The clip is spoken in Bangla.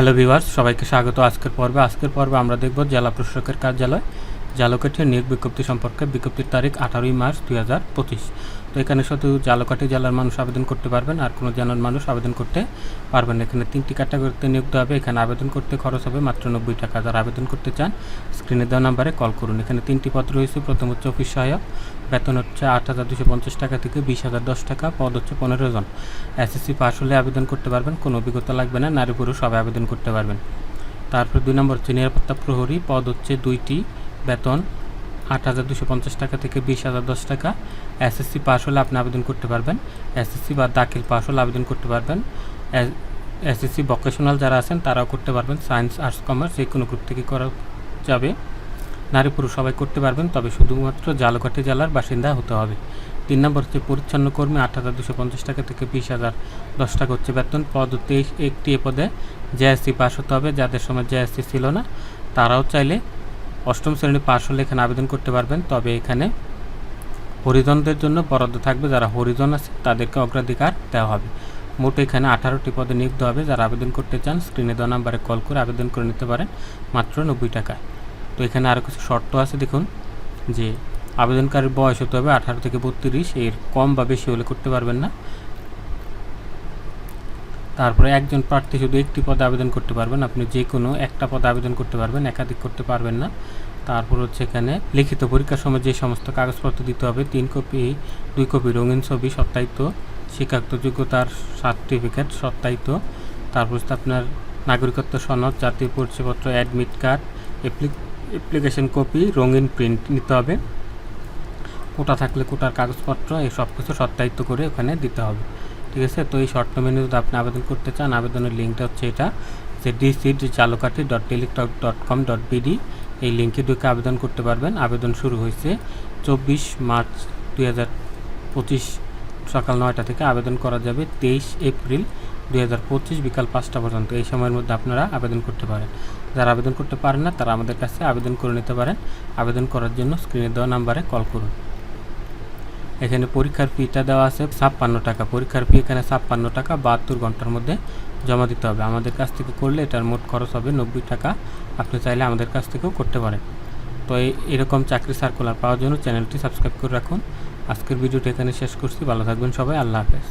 হ্যালো ভিউয়ার্স সবাইকে স্বাগত। আজকের পর্বে আজকের পর্বে আমরা দেখব জেলা প্রশাসকের কার্যালয় জালকাঠির নিয়োগ বিজ্ঞপ্তি সম্পর্কে। বিজ্ঞপ্তির তারিখ আঠারোই মার্চ দুই হাজার পঁচিশ। তো এখানে শুধু জালকাঠি জেলার মানুষ আবেদন করতে পারবেন, আর কোনো জেলার মানুষ আবেদন করতে পারবেন না। এখানে তিনটি ক্যাটাগরিতে নিয়োগ দেওয়া হবে। এখানে আবেদন করতে খরচ হবে মাত্র নব্বই টাকা। যারা আবেদন করতে চান স্ক্রিনে দেওয়া নাম্বারে কল করুন। এখানে তিনটি পদ রয়েছে। প্রথম হচ্ছে অফিস সহায়ক, বেতন হচ্ছে আট হাজার দুশো পঞ্চাশ টাকা থেকে বিশ হাজার দশ টাকা, পদ হচ্ছে পনেরো জন। এসএসসি পাস হলে আবেদন করতে পারবেন, কোনো অভিজ্ঞতা লাগবে না, নারী পুরুষ সবাই আবেদন করতে পারবেন। তারপর দুই নম্বর হচ্ছে নিরাপত্তা প্রহরী, পদ হচ্ছে দুইটি, বেতন আট হাজার দুশো পঞ্চাশ টাকা থেকে বিশ হাজার দশ টাকা। এসএসসি পাস হলে আপনি আবেদন করতে পারবেন। এসএসসি বা দাখিল পাস হলে আবেদন করতে পারবেন। এসএসসি ভোকেশনাল যারা আছেন, তারাও করতে পারবেন। সায়েন্স, আর্টস, কমার্স যে কোনো গ্রুপ থেকে করা যাবে। নারী পুরুষ সবাই করতে পারবেন, তবে শুধুমাত্র জালকাঠি জেলার বাসিন্দা হতে হবে। তিন নম্বর হচ্ছে পরিচ্ছন্ন কর্মী, আট হাজার দুশো পঞ্চাশ টাকা থেকে বিশ হাজার দশ টাকা হচ্ছে বেতন। পদ তেইশ একটি এ পদে জেএসসি পাস হতে হবে। যাদের সময় জেএসসি ছিল না, তারাও চাইলে অষ্টম শ্রেণি পাশ হলে এখানে আবেদন করতে পারবেন। তবে এখানে হরিজনদের জন্য বরাদ্দ থাকবে। যারা হরিজন আছে, তাদেরকে অগ্রাধিকার দেওয়া হবে। মোট এখানে আঠারোটি পদে নিয়োগ হবে। যারা আবেদন করতে চান স্ক্রিনে দেওয়া নাম্বারে কল করে আবেদন করে নিতে পারেন, মাত্র নব্বই টাকায়। তো এখানে আরও কিছু শর্ত আছে, দেখুন। যে আবেদনকারীর বয়স হতে হবে আঠারো থেকে বত্রিশ। এর কম বা বেশি হলে করতে পারবেন না। তারপরে একজন প্রার্থী শুধু একটি পদে আবেদন করতে পারবেন। আপনি যে কোনো একটা পদে আবেদন করতে পারবেন, একাধিক করতে পারবেন না। তারপর হচ্ছে এখানে লিখিত পরীক্ষার সময় যে সমস্ত কাগজপত্র দিতে হবে, তিন কপি, দুই কপি রঙিন ছবি, সত্যায়িত, শিক্ষাগত যোগ্যতার সার্টিফিকেট সত্যায়িত। তারপর হচ্ছে আপনার নাগরিকত্ব সনদ, জাতীয় পরিচয়পত্র অ্যাডমিট কার্ড অ্যাপ্লিকেশন কপি রঙিন প্রিন্ট নিতে হবে। কোটা থাকলে কোটার কাগজপত্র, এই সব কিছু সত্যায়িত করে ওখানে দিতে হবে। ঠিক আছে? তো এই শর্ট মেনু যদি আপনি আবেদন করতে চান, আবেদনের লিঙ্কটা হচ্ছে এটা, যে ডিসিড চালুকাঠি dot Teletalk dot com dot BD এই লিঙ্কে ঢুকে আবেদন করতে পারবেন। আবেদন শুরু হয়েছে চব্বিশ মার্চ দুই হাজার পঁচিশ সকাল নয়টা থেকে। আবেদন করা যাবে তেইশ এপ্রিল দুই হাজার পঁচিশ বিকাল পাঁচটা পর্যন্ত। এই সময়ের মধ্যে আপনারা আবেদন করতে পারেন। যারা আবেদন করতে পারেন না, তারা আমাদের কাছে আবেদন করে নিতে পারেন। আবেদন করার জন্য স্ক্রিনে দেওয়া নাম্বারে কল করুন। এখানে পরীক্ষার ফিটা দেওয়া আছে, ছাপ্পান্ন টাকা। পরীক্ষার ফি এখানে ছাপ্পান্ন টাকা, বাহাত্তর ঘণ্টার মধ্যে জমা দিতে হবে। আমাদের কাছ থেকে করলে এটার মোট খরচ হবে নব্বই টাকা। আপনি চাইলে আমাদের কাছ থেকেও করতে পারেন। তো এরকম চাকরি সার্কুলার পাওয়ার জন্য চ্যানেলটি সাবস্ক্রাইব করে রাখুন। আজকের ভিডিওটি এখানে শেষ করছি। ভালো থাকবেন সবাই। আল্লাহ হাফেজ।